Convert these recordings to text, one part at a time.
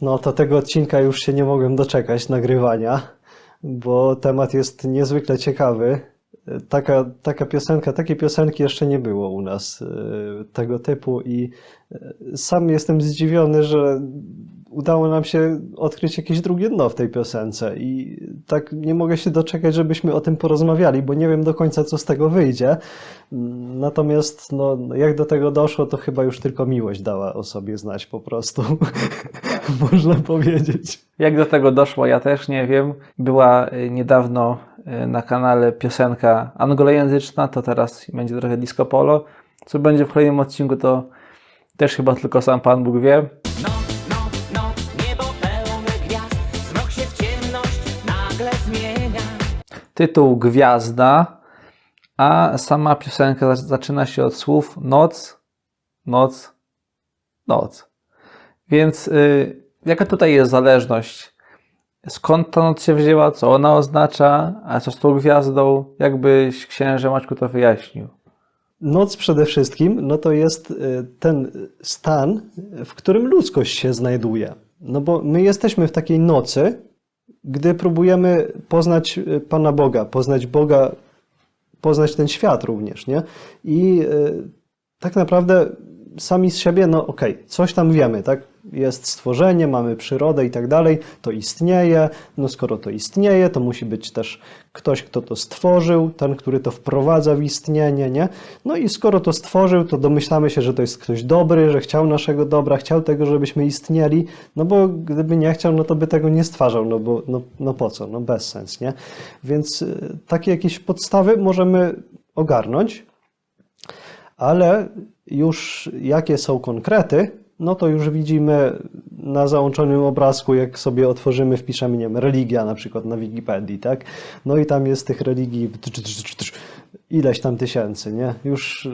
No to tego odcinka już się nie mogłem doczekać, nagrywania, bo temat jest niezwykle ciekawy. Taka, taka piosenka, takiej piosenki jeszcze nie było u nas e, tego typu i e, sam jestem zdziwiony, że udało nam się odkryć jakieś drugie dno w tej piosence i tak nie mogę się doczekać, żebyśmy o tym porozmawiali, bo nie wiem do końca, co z tego wyjdzie. Natomiast no, jak do tego doszło, to chyba już tylko miłość dała o sobie znać po prostu, można powiedzieć. Jak do tego doszło, ja też nie wiem. Była y, niedawno na kanale piosenka anglojęzyczna, to teraz będzie trochę disco polo. Co będzie w kolejnym odcinku, to też chyba tylko sam Pan Bóg wie. Ciemność nagle zmienia. Tytuł Gwiazda, a sama piosenka zac- zaczyna się od słów noc, noc, noc. Więc y, jaka tutaj jest zależność? Skąd ta noc się wzięła? Co ona oznacza? A co z tą gwiazdą? Jakbyś księże Maćku to wyjaśnił? Noc przede wszystkim, no to jest y, ten stan, w którym ludzkość się znajduje. No bo my jesteśmy w takiej nocy, gdy próbujemy poznać y, Pana Boga, poznać Boga, poznać ten świat również, nie? I y, tak naprawdę sami z siebie, no okej, coś tam wiemy, tak? Jest stworzenie, mamy przyrodę i tak dalej, to istnieje. No skoro to istnieje, to musi być też ktoś, kto to stworzył, ten, który to wprowadza w istnienie, nie? No i skoro to stworzył, to domyślamy się, że to jest ktoś dobry, że chciał naszego dobra, chciał tego, żebyśmy istnieli, no bo gdyby nie chciał, no to by tego nie stwarzał, no bo no, no po co? No bez sens, nie? Więc y, takie jakieś podstawy możemy ogarnąć, ale już jakie są konkrety, no to już widzimy na załączonym obrazku, jak sobie otworzymy, wpiszemy, nie wiem, religia na przykład na Wikipedii, tak? No i tam jest tych religii ileś tam tysięcy, nie? Już y,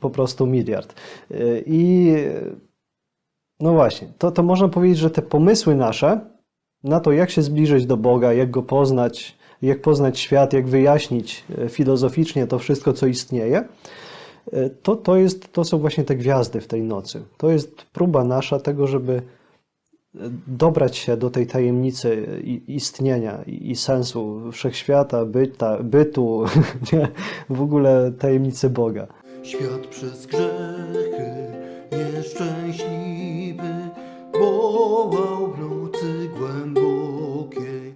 po prostu miliard. Y, I no właśnie, to, to można powiedzieć, że te pomysły nasze na to, jak się zbliżyć do Boga, jak go poznać, jak poznać świat, jak wyjaśnić e, filozoficznie to wszystko, co istnieje, to, to, jest, to są właśnie te gwiazdy w tej nocy. To jest próba nasza tego, żeby e, dobrać się do tej tajemnicy i- istnienia i sensu wszechświata, byta, bytu, nie? w ogóle tajemnicy Boga. Świat przez grzechy nieszczęśliwy wołał w nocy głębokiej.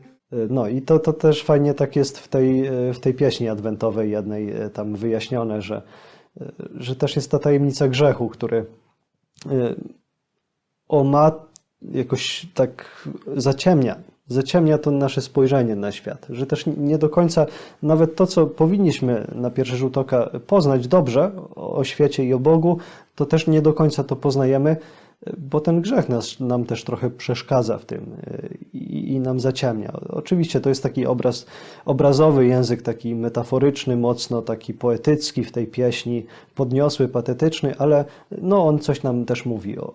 No i to, to też fajnie tak jest w tej, w tej pieśni adwentowej jednej e, tam wyjaśnione, że, e, że też jest ta tajemnica grzechu, który e, on ma jakoś tak zaciemnia, zaciemnia to nasze spojrzenie na świat, że też nie do końca nawet to, co powinniśmy na pierwszy rzut oka poznać dobrze o świecie i o Bogu, to też nie do końca to poznajemy, bo ten grzech nas, nam też trochę przeszkadza w tym e, i, i, nam zaciemnia. Oczywiście to jest taki obraz, obrazowy język, taki metaforyczny, mocno taki poetycki w tej pieśni, podniosły, patetyczny, ale no, on coś nam też mówi o,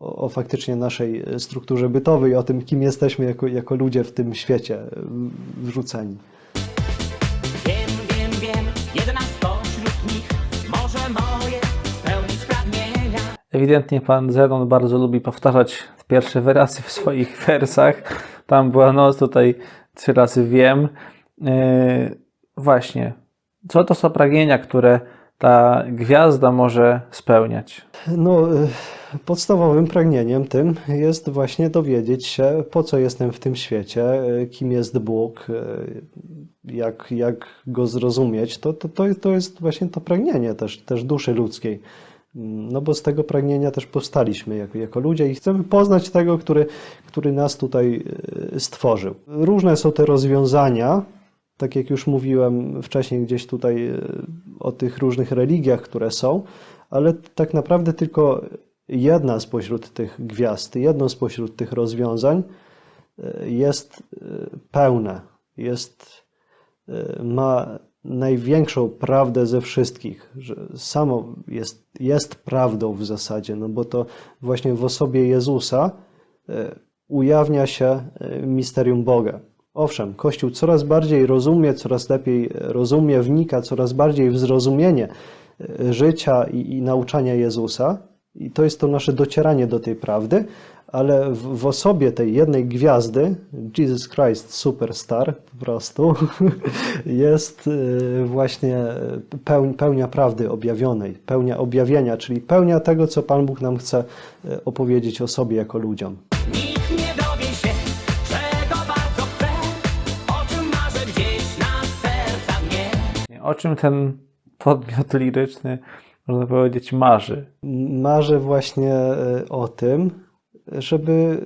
o, o faktycznie naszej strukturze bytowej, o tym, kim jesteśmy jako, jako ludzie w tym świecie wrzuceni. Wiem, wiem, wiem, 11. Ewidentnie pan Zenon bardzo lubi powtarzać pierwsze wyrazy w swoich wersach. Tam była noc, tutaj trzy razy wiem. Yy, właśnie, co to są pragnienia, które ta gwiazda może spełniać? No, y, podstawowym pragnieniem tym jest właśnie dowiedzieć się, po co jestem w tym świecie, y, kim jest Bóg, jak, jak go zrozumieć. To, to, to, to jest właśnie to pragnienie też, też duszy ludzkiej. No bo z tego pragnienia też powstaliśmy jako, jako ludzie i chcemy poznać tego, który, który nas tutaj y, stworzył. Różne są te rozwiązania, tak jak już mówiłem wcześniej gdzieś tutaj e, o tych różnych religiach, które są, ale tak naprawdę tylko jedna spośród tych gwiazd, jedno spośród tych rozwiązań e, jest e, pełne, jest, e, ma największą prawdę ze wszystkich, że samo jest, jest prawdą w zasadzie, no bo to właśnie w osobie Jezusa e, ujawnia się e, misterium Boga. Owszem, Kościół coraz bardziej rozumie, coraz lepiej rozumie, wnika coraz bardziej w zrozumienie e, życia i, i nauczania Jezusa. I to jest to nasze docieranie do tej prawdy, ale w, w osobie tej jednej gwiazdy, Jesus Christ Superstar po prostu, jest y, właśnie peł, pełnia prawdy objawionej, pełnia objawienia, czyli pełnia tego, co Pan Bóg nam chce y, opowiedzieć o sobie jako ludziom. Nikt nie dowie się, czego bardzo chcę, o czym marzę gdzieś na serca mnie. O czym ten podmiot liryczny, można powiedzieć, marzy? Marzę właśnie e, o tym, żeby,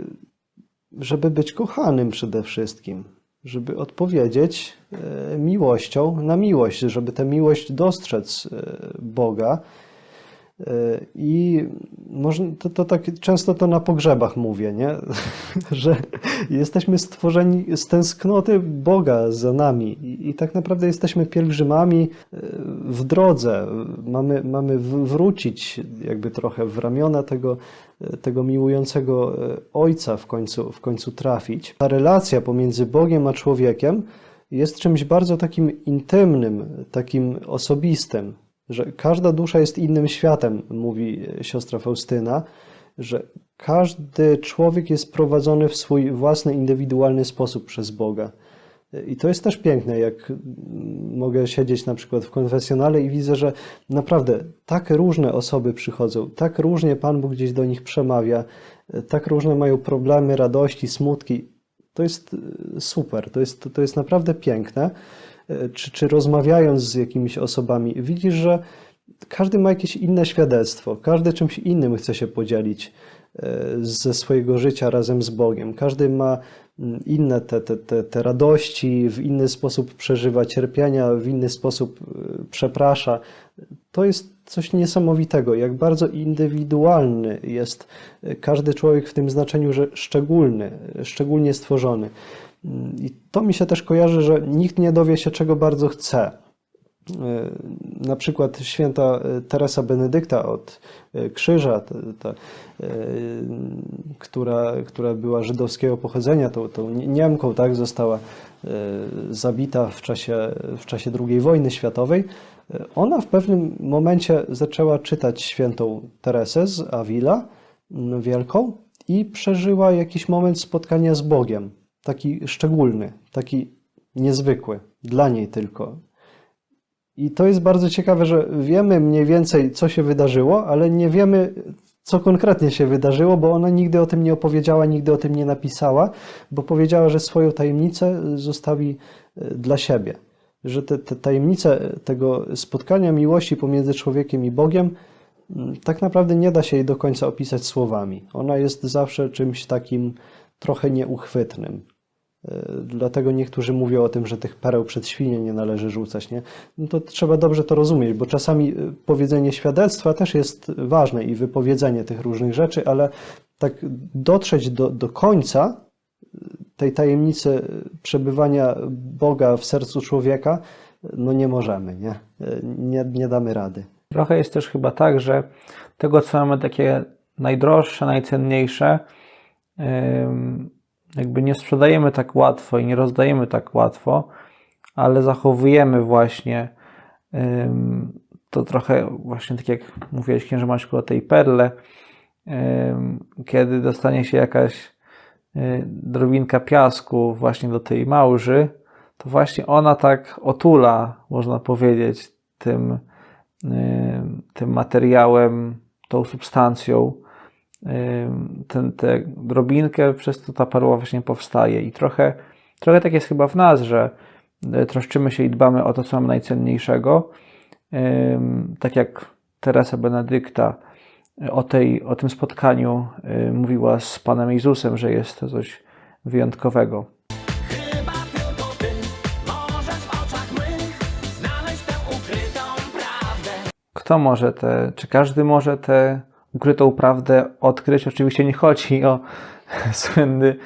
żeby być kochanym przede wszystkim, żeby odpowiedzieć e, miłością na miłość, żeby tę miłość dostrzec e, Boga. I to, to tak często to na pogrzebach mówię, nie? że jesteśmy stworzeni z tęsknoty Boga za nami i, i tak naprawdę jesteśmy pielgrzymami e, w drodze. Mamy, mamy wrócić jakby trochę w ramiona tego, e, tego miłującego e, Ojca w końcu, w końcu trafić. Ta relacja pomiędzy Bogiem a człowiekiem jest czymś bardzo takim intymnym, takim osobistym, że każda dusza jest innym światem, mówi e, siostra Faustyna, że każdy człowiek jest prowadzony w swój własny, indywidualny sposób przez Boga. E, I to jest też piękne, jak mogę siedzieć na przykład w konfesjonale i widzę, że naprawdę tak różne osoby przychodzą, tak różnie Pan Bóg gdzieś do nich przemawia, e, tak różne mają problemy, radości, smutki. To jest super, to jest, to jest naprawdę piękne. E, Czy, czy rozmawiając z jakimiś osobami, widzisz, że każdy ma jakieś inne świadectwo, każdy czymś innym chce się podzielić e, ze swojego życia razem z Bogiem. Każdy ma mm, inne te, te, te, te radości, w inny sposób przeżywa cierpienia, w inny sposób e, przeprasza. To jest coś niesamowitego, jak bardzo indywidualny jest każdy człowiek w tym znaczeniu, że szczególny, szczególnie stworzony. Mm, I to mi się też kojarzy, że nikt nie dowie się, czego bardzo chce. E, Na przykład święta e, Teresa Benedykta od e, krzyża, ta, ta, która, która była żydowskiego pochodzenia, tą, tą Niemką, tak, została zabita w czasie, w czasie II wojny światowej. Ona w pewnym momencie zaczęła czytać świętą Teresę z Avila, m, wielką, i przeżyła jakiś moment spotkania z Bogiem, taki szczególny, taki niezwykły, dla niej tylko. I to jest bardzo ciekawe, że wiemy mniej więcej, co się wydarzyło, ale nie wiemy, co konkretnie się wydarzyło, bo ona nigdy o tym nie opowiedziała, nigdy o tym nie napisała, bo powiedziała, że swoją tajemnicę zostawi e, dla siebie. Że te, te tajemnice tego spotkania miłości pomiędzy człowiekiem i Bogiem, mm, tak naprawdę nie da się jej do końca opisać słowami. Ona jest zawsze czymś takim trochę nieuchwytnym. E, Dlatego niektórzy mówią o tym, że tych pereł przed świnie nie należy rzucać. Nie? No to trzeba dobrze to rozumieć, bo czasami e, powiedzenie świadectwa też jest ważne i wypowiedzenie tych różnych rzeczy, ale tak dotrzeć do, do końca e, tej tajemnicy przebywania Boga w sercu człowieka, no nie możemy, nie? Nie, nie damy rady. Trochę jest też chyba tak, że tego, co mamy takie najdroższe, najcenniejsze, jakby nie sprzedajemy tak łatwo i nie rozdajemy tak łatwo, ale zachowujemy właśnie to trochę właśnie tak jak mówiłeś księże Maćku o tej perle, kiedy dostanie się jakaś y, drobinka piasku właśnie do tej małży, to właśnie ona tak otula, można powiedzieć, tym, tym materiałem, tą substancją, ten, tę drobinkę, przez to ta perła właśnie powstaje. I trochę, trochę tak jest chyba w nas, że y, troszczymy się i dbamy o to, co mamy najcenniejszego. Tak jak Teresa Benedykta y, o, tej, o tym spotkaniu y, mówiła z Panem Jezusem, że jest to coś wyjątkowego. Chyba tylko ty możesz w oczach mych znaleźć tę ukrytą prawdę. Kto może te, czy każdy może tę ukrytą prawdę odkryć? Oczywiście nie chodzi o słynny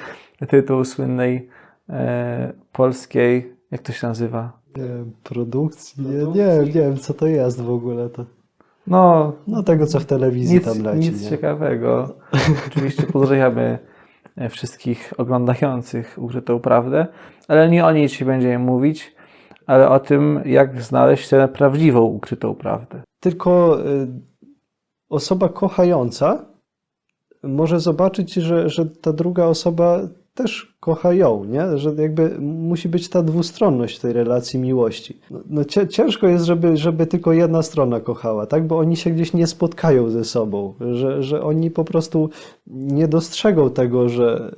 tytuł słynnej e, polskiej, jak to się nazywa? Nie wiem, produkcji? Nie, nie, nie wiem, co to jest w ogóle. To, No, no tego, co w telewizji nic, tam leci. nic nie? ciekawego. Oczywiście pozdrawiamy e, wszystkich oglądających ukrytą prawdę, ale nie o niej dzisiaj będziemy mówić, ale o tym, jak znaleźć tę prawdziwą ukrytą prawdę. Tylko y, osoba kochająca może zobaczyć, że, że ta druga osoba też kocha ją, nie? Że jakby musi być ta dwustronność w tej relacji miłości. No, no ciężko jest, żeby, żeby tylko jedna strona kochała, tak? Bo oni się gdzieś nie spotkają ze sobą, że, że oni po prostu nie dostrzegą tego, że,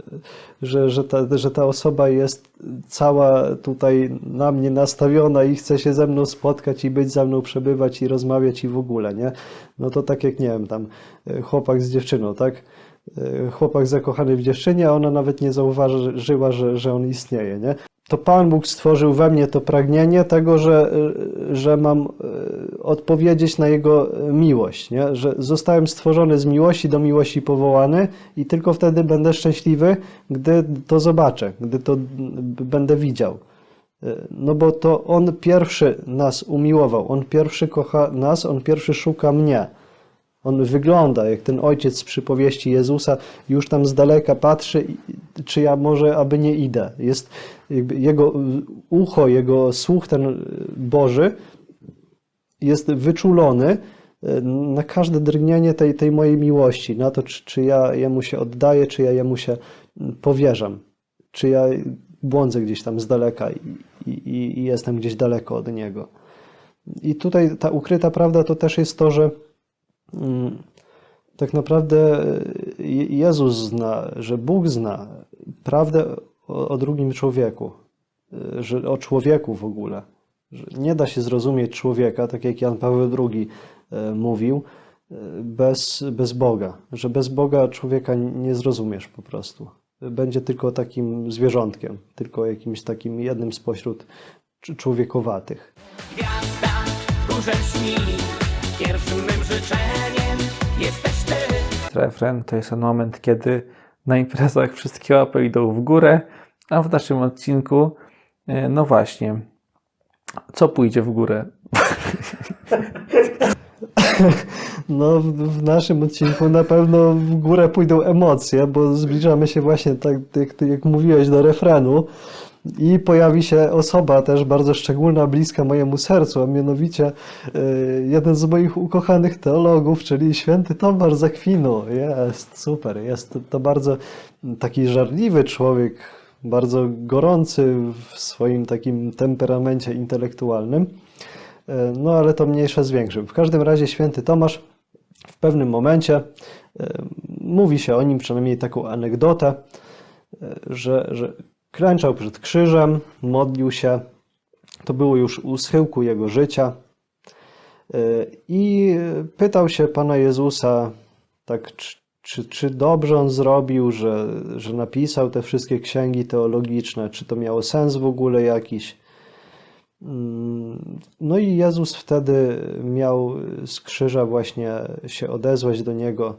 że, że, ta, że ta osoba jest cała tutaj na mnie nastawiona i chce się ze mną spotkać i być ze mną, przebywać i rozmawiać i w ogóle, nie? No to tak jak, nie wiem, tam e, chłopak z dziewczyną, tak? E, Chłopak zakochany w dziewczynie, a ona nawet nie zauważyła, że, że on istnieje, nie? To Pan Bóg stworzył we mnie to pragnienie tego, że, e, że mam e, odpowiedzieć na Jego miłość, nie? Że zostałem stworzony z miłości, do miłości powołany i tylko wtedy będę szczęśliwy, gdy to zobaczę, gdy to będę widział. No bo to On pierwszy nas umiłował, On pierwszy kocha nas, On pierwszy szuka mnie. On wygląda jak ten ojciec z przypowieści Jezusa, już tam z daleka patrzy, czy ja może aby nie idę. Jest jego ucho, jego słuch ten Boży jest wyczulony e, na każde drgnienie tej, tej mojej miłości, na to, czy, czy ja jemu się oddaję, czy ja jemu się powierzam, czy ja błądzę gdzieś tam z daleka i, i, i jestem gdzieś daleko od niego. I tutaj ta ukryta prawda to też jest to, że tak naprawdę Je- Jezus zna, że Bóg zna prawdę o, o drugim człowieku, y, że o człowieku w ogóle. Że nie da się zrozumieć człowieka, tak jak Jan Paweł II y, mówił, y, bez, bez Boga. Że bez Boga człowieka nie zrozumiesz po prostu. Będzie tylko takim zwierzątkiem, tylko jakimś takim jednym spośród cz- człowiekowatych. Gwiazda w górze śni Pierwszym życzeniem. Jesteś ty. Refren to jest ten moment, kiedy na imprezach wszystkie łapy idą w górę, a w naszym odcinku, e, no właśnie, co pójdzie w górę? No, w, w naszym odcinku na pewno w górę pójdą emocje, bo zbliżamy się właśnie, tak jak, jak mówiłeś, do refrenu i pojawi się osoba też bardzo szczególna, bliska mojemu sercu, a mianowicie y, jeden z moich ukochanych teologów, czyli święty Tomasz z Akwinu. Jest, super, jest to bardzo taki żarliwy człowiek, bardzo gorący w swoim takim temperamencie intelektualnym. E, No ale to mniejsze z większym. W każdym razie święty Tomasz w pewnym momencie, e, mówi się o nim przynajmniej taką anegdotę, e, że, że klęczał przed krzyżem, modlił się, to było już u schyłku jego życia e, i pytał się Pana Jezusa, tak, czy, czy, czy dobrze on zrobił, że, że napisał te wszystkie księgi teologiczne, czy to miało sens w ogóle jakiś. Mm, No i Jezus wtedy miał z krzyża właśnie się odezwać do niego.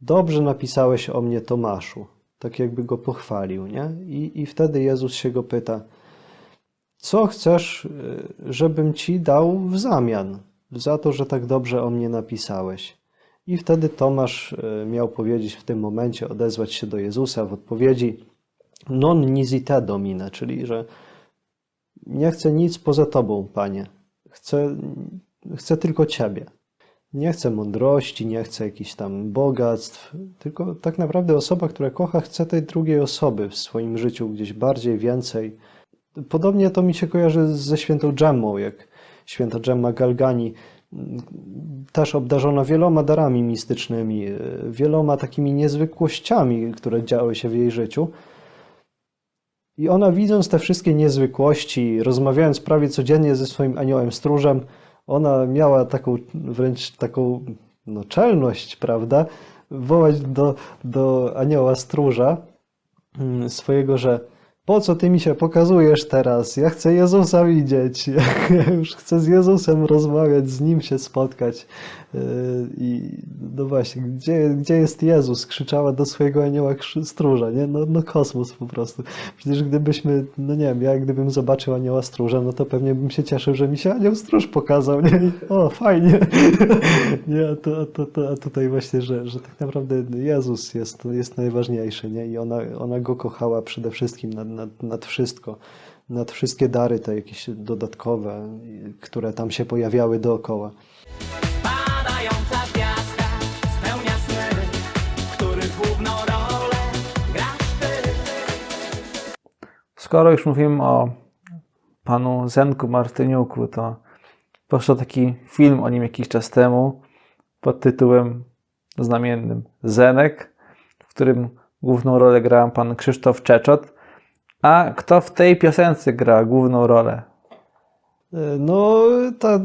Dobrze napisałeś o mnie, Tomaszu. Tak jakby go pochwalił, nie? I, I wtedy Jezus się go pyta, co chcesz, y, żebym ci dał w zamian za to, że tak dobrze o mnie napisałeś? I wtedy Tomasz y, miał powiedzieć w tym momencie, odezwać się do Jezusa w odpowiedzi non nisi te domine, czyli że nie chcę nic poza Tobą, Panie. Chcę, chcę tylko Ciebie. Nie chcę mądrości, nie chcę jakichś tam bogactw, tylko tak naprawdę osoba, która kocha, chce tej drugiej osoby w swoim życiu gdzieś bardziej, więcej. Podobnie to mi się kojarzy ze świętą Dżemmą, jak święta Dżemma Galgani, mm, też obdarzona wieloma darami mistycznymi, y, wieloma takimi niezwykłościami, które działy się w jej życiu. I ona widząc te wszystkie niezwykłości, rozmawiając prawie codziennie ze swoim aniołem stróżem, ona miała taką wręcz taką no, czelność, prawda, wołać do, do anioła stróża mm, swojego, że po co ty mi się pokazujesz teraz? Ja chcę Jezusa widzieć. Ja już chcę z Jezusem rozmawiać, z Nim się spotkać. Yy, I no właśnie, gdzie, gdzie jest Jezus? Krzyczała do swojego anioła stróża, nie? No, no kosmos po prostu. Przecież gdybyśmy, no nie wiem, ja gdybym zobaczył anioła stróża, no to pewnie bym się cieszył, że mi się anioł stróż pokazał, nie? O, fajnie. Nie, a, to, to, to, a tutaj właśnie, że, że tak naprawdę Jezus jest, jest najważniejszy, nie? I ona, ona go kochała przede wszystkim nad, nad, nad wszystko, nad wszystkie dary te jakieś dodatkowe, które tam się pojawiały dookoła. Skoro już mówimy o panu Zenku Martyniuku, to powstał taki film o nim jakiś czas temu pod tytułem znamiennym Zenek, w którym główną rolę grał pan Krzysztof Czeczot. A kto w tej piosence gra główną rolę? No, ta,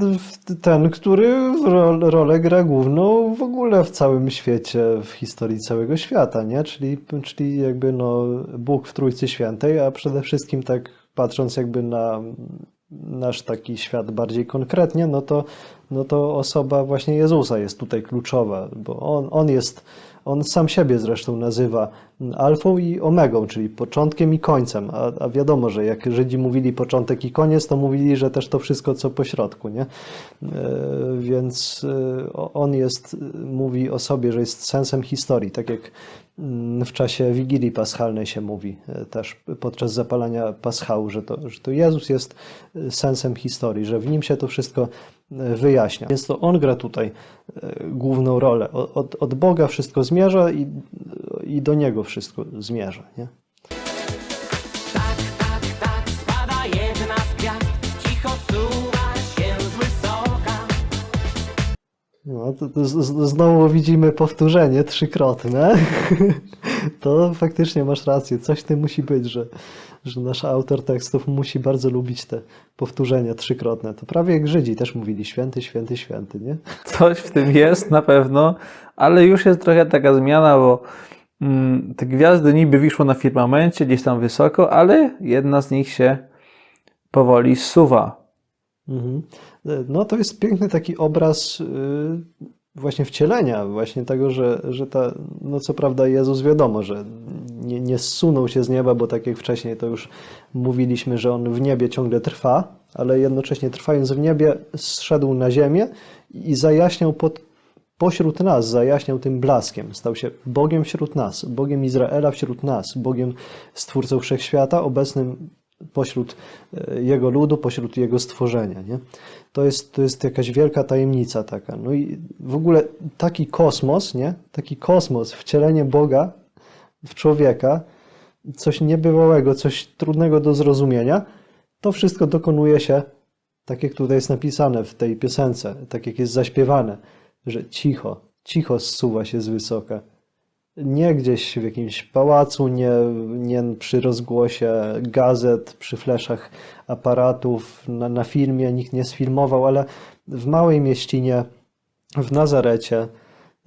ten, który ro- rolę gra główną w ogóle w całym świecie, w historii całego świata, nie? Czyli, czyli jakby no Bóg w Trójcy Świętej, a przede wszystkim tak patrząc jakby na nasz taki świat bardziej konkretnie, no to, no to osoba właśnie Jezusa jest tutaj kluczowa, bo on, on jest, on sam siebie zresztą nazywa alfą i omegą, czyli początkiem i końcem, a, a wiadomo, że jak Żydzi mówili początek i koniec, to mówili, że też to wszystko, co po środku, nie? E, Więc e, on jest, mówi o sobie, że jest sensem historii, tak jak mm, w czasie Wigilii Paschalnej się mówi e, też podczas zapalania paschału, że to, że to Jezus jest sensem historii, że w nim się to wszystko wyjaśnia. Więc to on gra tutaj główną rolę. Od, od Boga wszystko zmierza i, i do niego zmierza. Nie? Tak, tak, tak, spada jedna z gwiazd Cicho suwa się z wysoka No, to, to z, znowu widzimy powtórzenie trzykrotne. To faktycznie masz rację. Coś w tym musi być, że, że nasz autor tekstów musi bardzo lubić te powtórzenia trzykrotne. To prawie jak Żydzi też mówili święty, święty, święty, nie? Coś w tym jest na pewno, ale już jest trochę taka zmiana, bo te gwiazdy niby wiszą na firmamencie gdzieś tam wysoko, ale jedna z nich się powoli zsuwa. Mhm. No to jest piękny taki obraz y, właśnie wcielenia, właśnie tego, że, że ta, no co prawda Jezus wiadomo, że nie, nie zsunął się z nieba, bo tak jak wcześniej to już mówiliśmy, że On w niebie ciągle trwa, ale jednocześnie trwając w niebie zszedł na ziemię i zajaśniał pod, pośród nas, zajaśniał tym blaskiem. Stał się Bogiem wśród nas, Bogiem Izraela wśród nas, Bogiem Stwórcą Wszechświata, obecnym pośród e, Jego ludu, pośród Jego stworzenia. Nie? To, jest, to jest jakaś wielka tajemnica taka. No i w ogóle taki kosmos, nie? taki kosmos, wcielenie Boga w człowieka, coś niebywałego, coś trudnego do zrozumienia, to wszystko dokonuje się tak jak tutaj jest napisane w tej piosence, tak jak jest zaśpiewane, że cicho, cicho zsuwa się z wysoka. Nie gdzieś w jakimś pałacu, nie, nie przy rozgłosie gazet, przy fleszach aparatów, na, na filmie nikt nie sfilmował, ale w małej mieścinie, w Nazarecie,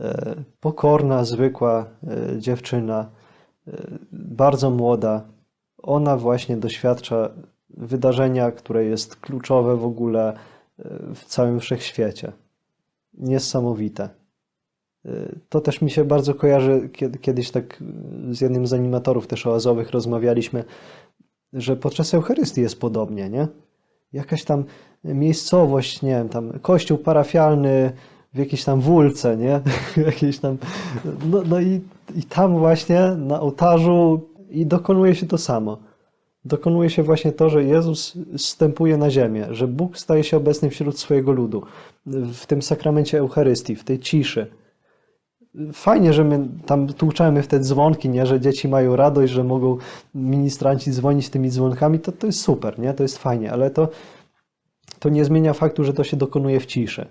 e, pokorna, zwykła e, dziewczyna, e, bardzo młoda, ona właśnie doświadcza wydarzenia, które jest kluczowe w ogóle w całym wszechświecie. Niesamowite. E, To też mi się bardzo kojarzy, kiedy, kiedyś tak z jednym z animatorów też oazowych rozmawialiśmy, że podczas Eucharystii jest podobnie, nie? Jakaś tam miejscowość, nie wiem, tam kościół parafialny w jakiejś tam wólce, nie? Jakieś tam, no, no i, i tam właśnie na ołtarzu i dokonuje się to samo. Dokonuje się właśnie to, że Jezus zstępuje na ziemię, że Bóg staje się obecny wśród swojego ludu, w tym sakramencie Eucharystii, w tej ciszy. Fajnie, że my tam tłuczemy w te dzwonki, nie? że dzieci mają radość, że mogą ministranci dzwonić tymi dzwonkami, to, to jest super, nie? to jest fajnie, ale to, to nie zmienia faktu, że to się dokonuje w ciszy.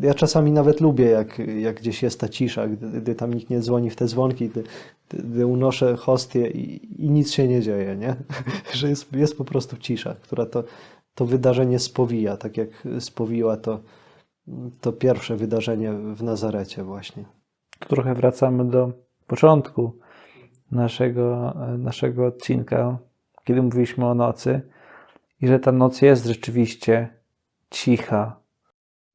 Ja czasami nawet lubię, jak, jak gdzieś jest ta cisza, gdy, gdy tam nikt nie dzwoni w te dzwonki, gdy, gdy unoszę hostię i, i nic się nie dzieje, nie? że jest, jest po prostu cisza, która to, to wydarzenie spowija, tak jak spowiła to, to pierwsze wydarzenie w Nazarecie właśnie. Trochę wracamy do początku naszego, naszego odcinka, kiedy mówiliśmy o nocy i że ta noc jest rzeczywiście cicha.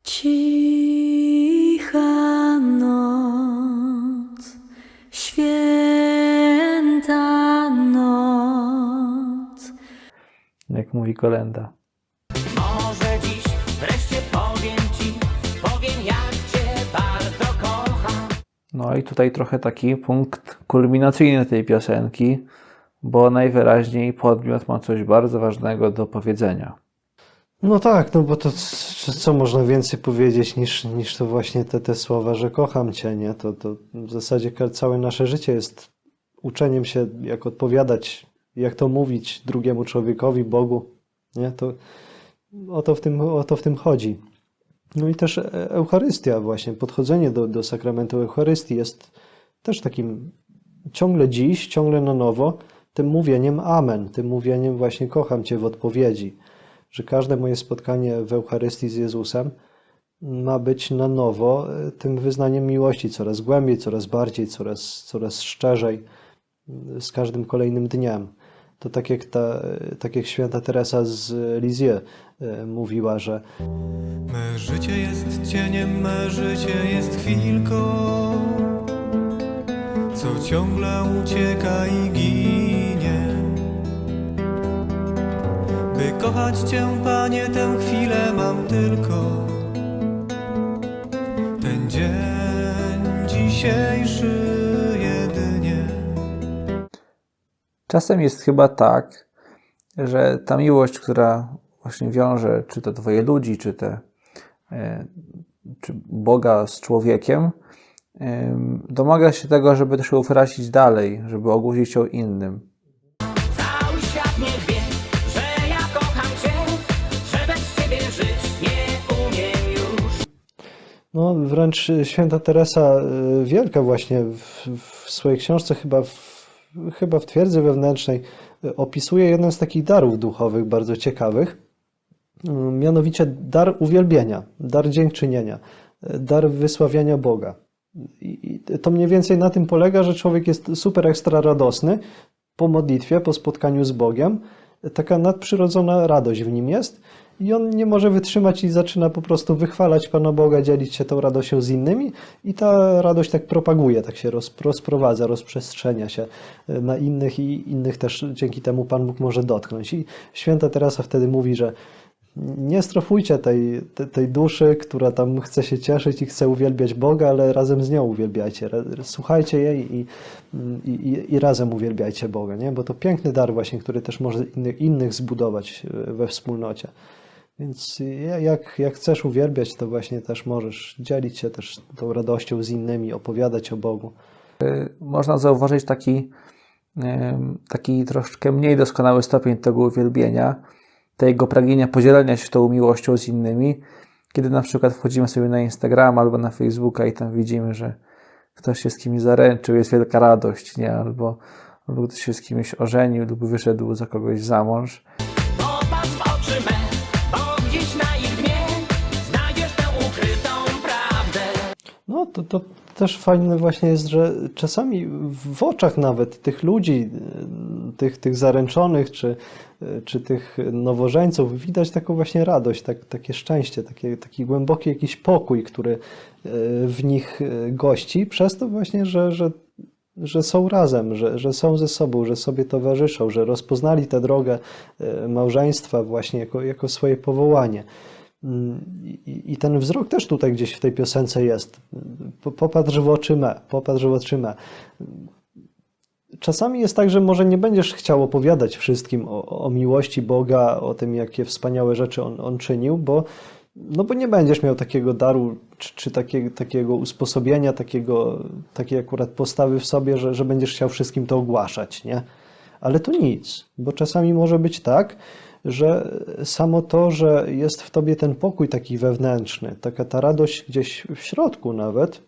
Cicha noc, święta noc. jak mówi kolenda. Może dziś wreszcie powiem ci Powiem jak cię bardzo kocham No i tutaj trochę taki punkt kulminacyjny tej piosenki, bo najwyraźniej podmiot ma coś bardzo ważnego do powiedzenia. No tak, no bo to c- co można więcej powiedzieć niż, niż to właśnie te, te słowa, że kocham Cię, nie? To, to w zasadzie całe nasze życie jest uczeniem się, jak odpowiadać jak to mówić drugiemu człowiekowi, Bogu, nie? To o to w tym, o to w tym chodzi. No i też e- Eucharystia właśnie, podchodzenie do, do sakramentu Eucharystii jest też takim ciągle dziś, ciągle na nowo, tym mówieniem Amen, tym mówieniem właśnie kocham Cię w odpowiedzi, że każde moje spotkanie w Eucharystii z Jezusem ma być na nowo e, tym wyznaniem miłości, coraz głębiej, coraz bardziej, coraz, coraz szczerzej, m, z każdym kolejnym dniem. To tak jak, ta, e, tak jak święta Teresa z Lisieux e, mówiła, że Me życie jest cieniem, me życie jest chwilką, co ciągle ucieka i ginie. By kochać Cię, Panie, tę chwilę mam tylko. Ten dzień dzisiejszy jedynie. Czasem jest chyba tak, że ta miłość, która właśnie wiąże czy to dwoje ludzi, czy te e, czy Boga z człowiekiem, em, domaga się tego, żeby też ją wyrazić dalej, żeby ogłosić ją innym. No, wręcz święta Teresa y, Wielka właśnie w, w swojej książce chyba w, chyba w Twierdzy Wewnętrznej y, opisuje jeden z takich darów duchowych bardzo ciekawych, y, mianowicie dar uwielbienia, dar dziękczynienia, y, dar wysławiania Boga. I to mniej więcej na tym polega, że człowiek jest super ekstra radosny po modlitwie, po spotkaniu z Bogiem. Taka nadprzyrodzona radość w nim jest i on nie może wytrzymać i zaczyna po prostu wychwalać Pana Boga, dzielić się tą radością z innymi i ta radość tak propaguje, tak się roz, rozprowadza, rozprzestrzenia się e, na innych i innych też dzięki temu Pan Bóg może dotknąć. I święta Teresa wtedy mówi, że nie strofujcie tej, tej, duszy, która tam chce się cieszyć i chce uwielbiać Boga, ale razem z nią uwielbiajcie. Słuchajcie jej i, i, i, i razem uwielbiajcie Boga, nie? bo to piękny dar właśnie, który też może innych, innych zbudować e, we wspólnocie. Więc ja- jak, jak chcesz uwielbiać, to właśnie też możesz dzielić się też tą radością z innymi, opowiadać o Bogu. Można zauważyć taki, taki troszkę mniej doskonały stopień tego uwielbienia, tego pragnienia podzielenia się tą miłością z innymi, kiedy na przykład wchodzimy sobie na Instagram albo na Facebooka i tam widzimy, że ktoś się z kimś zaręczył, jest wielka radość, nie? Albo, albo ktoś się z kimś ożenił lub wyszedł za kogoś za mąż. To, to też fajne właśnie jest, że czasami w oczach nawet tych ludzi, y, tych, tych zaręczonych czy, y, czy tych nowożeńców widać taką właśnie radość, tak, takie szczęście, takie, taki głęboki jakiś pokój, który y, w nich gości, przez to właśnie, że, że, że są razem, że, że są ze sobą, że sobie towarzyszą, że rozpoznali tę drogę małżeństwa właśnie jako, jako swoje powołanie. I, ten wzrok też tutaj gdzieś w tej piosence jest. Po- Popatrz w oczy me, popatrz w oczy me. Czasami jest tak, że może nie będziesz chciał opowiadać wszystkim o, o miłości Boga, o tym, jakie wspaniałe rzeczy On, on czynił, bo, no bo nie będziesz miał takiego daru, czy, czy takie, takiego usposobienia, takiego, takiej akurat postawy w sobie, że, że będziesz chciał wszystkim to ogłaszać, nie? Ale to nic, bo czasami może być tak, że samo to, że jest w tobie ten pokój taki wewnętrzny, taka ta radość gdzieś w środku nawet,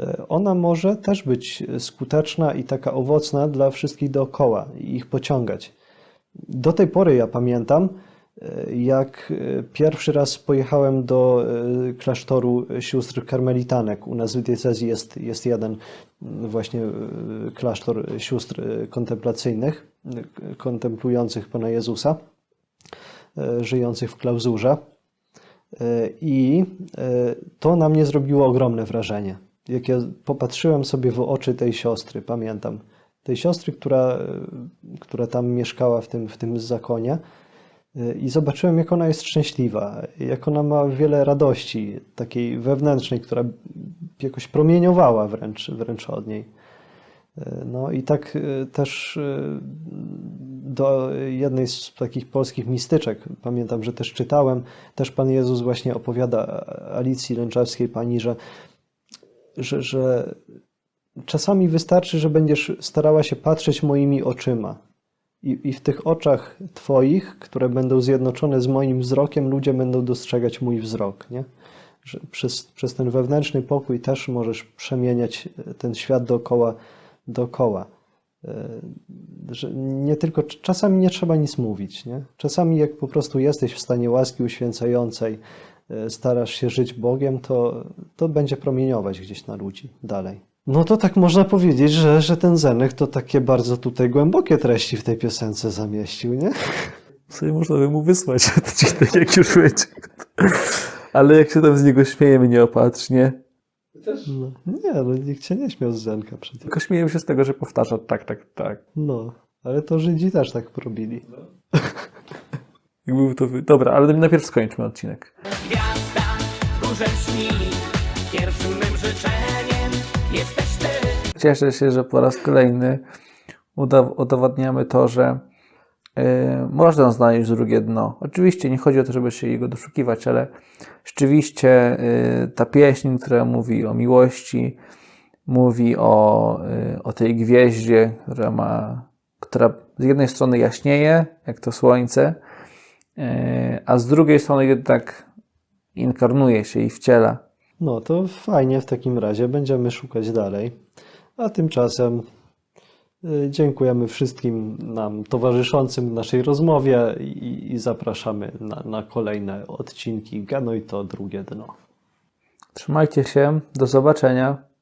e, ona może też być skuteczna i taka owocna dla wszystkich dookoła i ich pociągać. Do tej pory ja pamiętam, e, jak e, pierwszy raz pojechałem do klasztoru sióstr karmelitanek. U nas w diecezji jest, jest jeden m, właśnie klasztor sióstr kontemplacyjnych, kontemplujących Pana Jezusa, żyjących w klauzurze. E, I e, to na mnie zrobiło ogromne wrażenie. Jak ja popatrzyłem sobie w oczy tej siostry, pamiętam, tej siostry, która, e, która tam mieszkała w tym, w tym zakonie, e, i zobaczyłem, jak ona jest szczęśliwa, jak ona ma wiele radości, takiej wewnętrznej, która jakoś promieniowała wręcz, wręcz od niej. No i tak e, też e, do jednej z takich polskich mistyczek, pamiętam, że też czytałem, też Pan Jezus właśnie opowiada Alicji Lęczewskiej, pani, że, że, że czasami wystarczy, że będziesz starała się patrzeć moimi oczyma I, I w tych oczach Twoich, które będą zjednoczone z moim wzrokiem, ludzie będą dostrzegać mój wzrok. Nie? Że przez, przez ten wewnętrzny pokój też możesz przemieniać ten świat dookoła. Dookoła. E, Że nie tylko, czasami nie trzeba nic mówić. Nie? Czasami, jak po prostu jesteś w stanie łaski uświęcającej, e, starasz się żyć Bogiem, to, to będzie promieniować gdzieś na ludzi dalej. No to tak można powiedzieć, że, że ten Zenek to takie bardzo tutaj głębokie treści w tej piosence zamieścił, nie? sobie można by mu wysłać odcinek, jak już będzie. Ale jak się tam z niego śmiejemy nieopatrznie. No, nie, no nikt się nie śmiał z Zenka przecież. Tylko śmiejemy się z tego, że powtarza tak, tak, tak. No, ale to Żydzi też tak robili. Jak był to wy... Dobra, ale najpierw skończmy odcinek. Gwiazda w górze śni Pierwszym mym życzeniem jesteś ty Cieszę się, że po raz kolejny udowadniamy to, że można znaleźć drugie dno. Oczywiście nie chodzi o to, żeby się jego doszukiwać, ale rzeczywiście yy, ta pieśń, która mówi o miłości, mówi o, yy, o tej gwieździe, która ma, która z jednej strony jaśnieje, jak to słońce, a z drugiej strony jednak inkarnuje się i wciela. No to fajnie w takim razie, będziemy szukać dalej. A tymczasem y, dziękujemy wszystkim nam towarzyszącym w naszej rozmowie i, i zapraszamy na, na kolejne odcinki Gano i to drugie dno. Trzymajcie się, do zobaczenia.